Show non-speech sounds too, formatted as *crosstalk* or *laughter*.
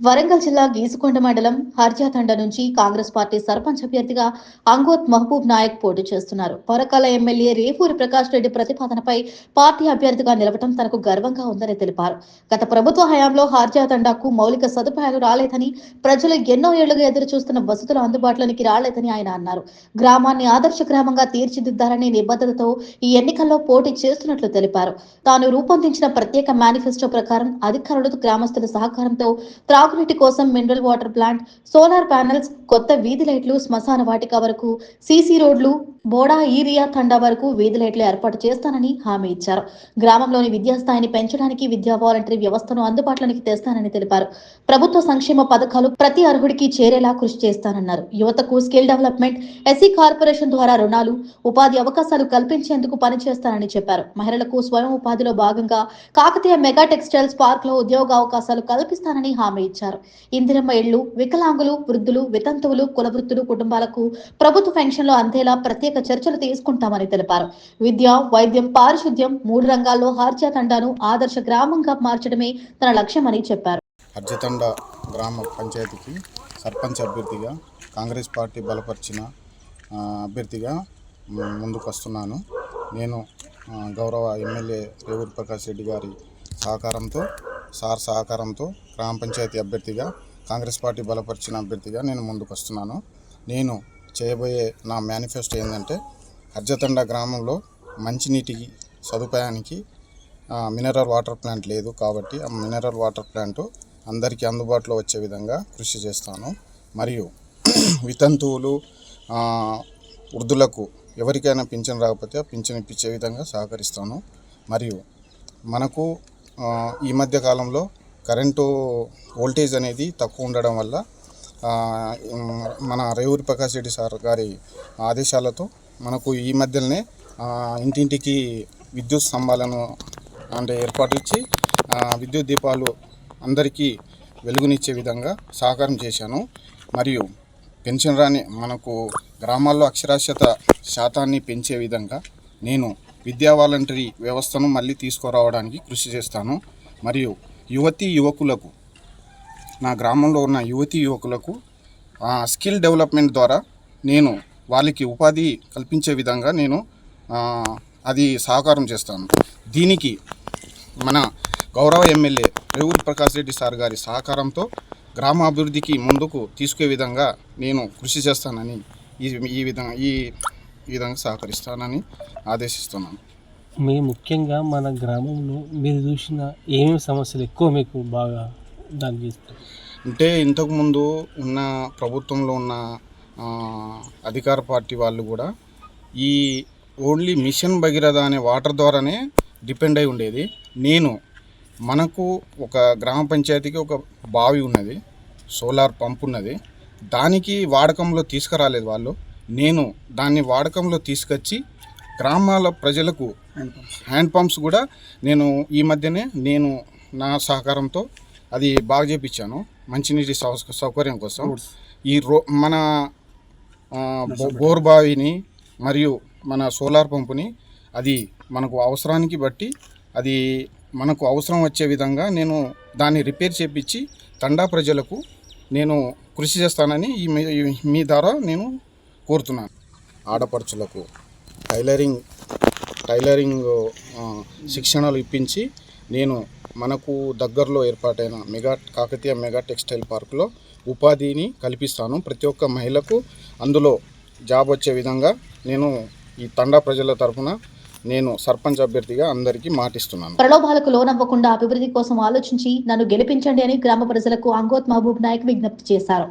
వరంగల్ జిల్లా గీసుకొండ మండలం హర్జాతండ నుంచి కాంగ్రెస్ పార్టీ సర్పంచ్ అభ్యర్థిగా అంగోత్ మహబూబ్ నాయక్ పోటీ చేస్తున్నారు. పరకాల ఎమ్మెల్యే రేపూరి ప్రకాష్ రెడ్డి ప్రతిపాదనపై పార్టీ అభ్యర్థిగా నిలవటం తనకు గర్వంగా ఉందని తెలిపారు. గత ప్రభుత్వ హయాంలో హర్జాతండకు మౌలిక సదుపాయాలు రాలేదని ప్రజలు ఎన్నో ఏళ్ళుగా ఎదురు చూస్తున్న వసతులు అందుబాటులోనికి రాలేదని ఆయన అన్నారు. గ్రామాన్ని ఆదర్శ గ్రామంగా తీర్చిదిద్దాలనే నిబద్ధతతో ఈ ఎన్నికల్లో పోటీ చేస్తున్నట్లు తెలిపారు. తాను రూపొందించిన ప్రత్యేక మేనిఫెస్టో ప్రకారం అధికారులు గ్రామస్తుల సహకారంతో తాగునీటి కోసం mineral water plant solar panels కొత్త వీధి లైట్లు శ్మశాన వాటిక వరకు సీసీ రోడ్లు బోడా ఈరియా తండా వరకు వీధి లైట్లు ఏర్పాటు చేస్తానని హామీ ఇచ్చారు. గ్రామంలోని విద్యాస్థాయిని పెంచడానికి విద్యా వాలంటరీ వ్యవస్థను అందుబాటులోకి తెస్తానని తెలిపారు. ప్రభుత్వ సంక్షేమ పథకాలు ప్రతి అర్హుడికి చేరేలా కృషి చేస్తానన్నారు. యువతకు స్కిల్ డెవలప్మెంట్ ఎస్సీ కార్పొరేషన్ ద్వారా రుణాలు ఉపాధి అవకాశాలు కల్పించేందుకు పనిచేస్తానని చెప్పారు. మహిళలకు స్వయం ఉపాధిలో భాగంగా కాకతీయ మెగా టెక్స్టైల్స్ పార్క్లో ఉద్యోగ అవకాశాలు కల్పిస్తానని హామీ ఇచ్చారు. ఇందిరమ్మ ఇళ్ళు వికలాంగులు వృద్ధులు వితంతువులు కులవృత్తులు కుటుంబాలకు ప్రభుత్వ పెన్షన్లు అందేలా ప్రత్యేక చర్చలు తీసుకుంటామని తెలిపారు. విద్య వైద్యం పారిశుద్ధ్యం మూడు రంగాల్లో హార్జా తండాను ఆదర్శ గ్రామంగా మార్చడమే తన లక్ష్యమని చెప్పారు. హర్జతండ గ్రామ పంచాయతీకి సర్పంచ్ అభ్యర్థిగా కాంగ్రెస్ పార్టీ బలపరిచిన అభ్యర్థిగా ముందుకు వస్తున్నాను నేను గౌరవ ఎమ్మెల్యే రేవూరి ప్రకాష్ రెడ్డి గారి సహకారంతో సార్ సహకారంతో గ్రామ పంచాయతీ అభ్యర్థిగా కాంగ్రెస్ పార్టీ బలపరిచిన అభ్యర్థిగా నేను ముందుకు వస్తున్నాను నేను చేయబోయే నా మేనిఫెస్టో ఏంటంటే అర్జతండ గ్రామంలో మంచినీటి సదుపాయానికి మినరల్ వాటర్ ప్లాంట్ లేదు కాబట్టి ఆ మినరల్ వాటర్ ప్లాంట్ అందరికీ అందుబాటులో వచ్చే విధంగా కృషి చేస్తాను. మరియు *clears throat* వితంతువులు వృద్ధులకు ఎవరికైనా పింఛన్ రాకపోతే పింఛను పింఛన్ ఇప్పించే విధంగా సహకరిస్తాను. మరియు మనకు ఈ మధ్య కాలంలో కరెంటు వోల్టేజ్ అనేది తక్కువ ఉండడం వల్ల మన రేవూరి ప్రకాష్ రెడ్డి సార్ గారి ఆదేశాలతో మనకు ఈ మధ్యలోనే ఇంటింటికి విద్యుత్ స్తంభాలను అంటే ఏర్పాటు ఇచ్చి విద్యుత్ దీపాలు అందరికీ వెలుగునిచ్చే విధంగా సహకారం చేశాను. మరియు పెన్షన్ రాని మనకు గ్రామాల్లో అక్షరాస్యత శాతాన్ని పెంచే విధంగా నేను విద్యా వాలంటరీ వ్యవస్థను మళ్ళీ తీసుకురావడానికి కృషి చేస్తాను. మరియు యువతీ యువకులకు నా గ్రామంలో ఉన్న యువతీ యువకులకు స్కిల్ డెవలప్మెంట్ ద్వారా నేను వాళ్ళకి ఉపాధి కల్పించే విధంగా నేను అది సహకారం చేస్తాను. దీనికి మన గౌరవ ఎమ్మెల్యే రేవూరి ప్రకాష్ రెడ్డి సార్ గారి సహకారంతో గ్రామ అభివృద్ధికి ముందుకు తీసుకునే విధంగా నేను కృషి చేస్తానని ఈ ఈ విధంగా ఈ ఈ విధంగా సహకరిస్తానని ఆదేశిస్తున్నాను. మీ ముఖ్యంగా మన గ్రామంలో మీరు చూసిన ఏమేమి సమస్యలు ఎక్కువ మీకు బాగా చేస్తారు? అంటే ఇంతకుముందు ఉన్న ప్రభుత్వంలో ఉన్న అధికార పార్టీ వాళ్ళు కూడా ఈ ఓన్లీ మిషన్ భగీరథ అనే వాటర్ ద్వారానే డిపెండ్ అయి ఉండేది. నేను మనకు ఒక గ్రామ పంచాయతీకి ఒక బావి ఉన్నది సోలార్ పంప్ ఉన్నది. దానికి వాడకంలో తీసుకురాలేదు వాళ్ళు. నేను దాన్ని వాడకంలో తీసుకొచ్చి గ్రామాల ప్రజలకు హ్యాండ్ పంప్స్ కూడా నేను ఈ మధ్యనే నేను నా సహకారంతో అది బాగా చేపించాను. మంచినీటి సౌ- సౌకర్యం కోసం. ఈ రో మన బోర్ బావిని మరియు మన సోలార్ పంపుని అది మనకు అవసరానికి బట్టి అది మనకు అవసరం వచ్చే విధంగా నేను దాన్ని రిపేర్ చేపించి తండా ప్రజలకు నేను కృషి చేస్తానని ఈ- మీ ద్వారా నేను కోరుతున్నాను. ఆడపడుచులకు టైలరింగ్ టైలరింగ్ శిక్షణలు ఇప్పించి నేను మనకు దగ్గరలో ఏర్పాటైన మెగా కాకతీయ మెగా టెక్స్టైల్ పార్కులో ఉపాధిని కల్పిస్తాను. ప్రతి ఒక్క మహిళకు అందులో జాబ్ వచ్చే విధంగా నేను ఈ తండా ప్రజల తరఫున నేను సర్పంచ్ అభ్యర్థిగా అందరికీ మాటిస్తున్నాను. ప్రలోభాలకు లోనవ్వకుండా అభివృద్ధి కోసం ఆలోచించి నన్ను గెలిపించండి అని గ్రామ ప్రజలకు అంగోత్ మహబూబ్ నాయక్ విజ్ఞప్తి చేశారు.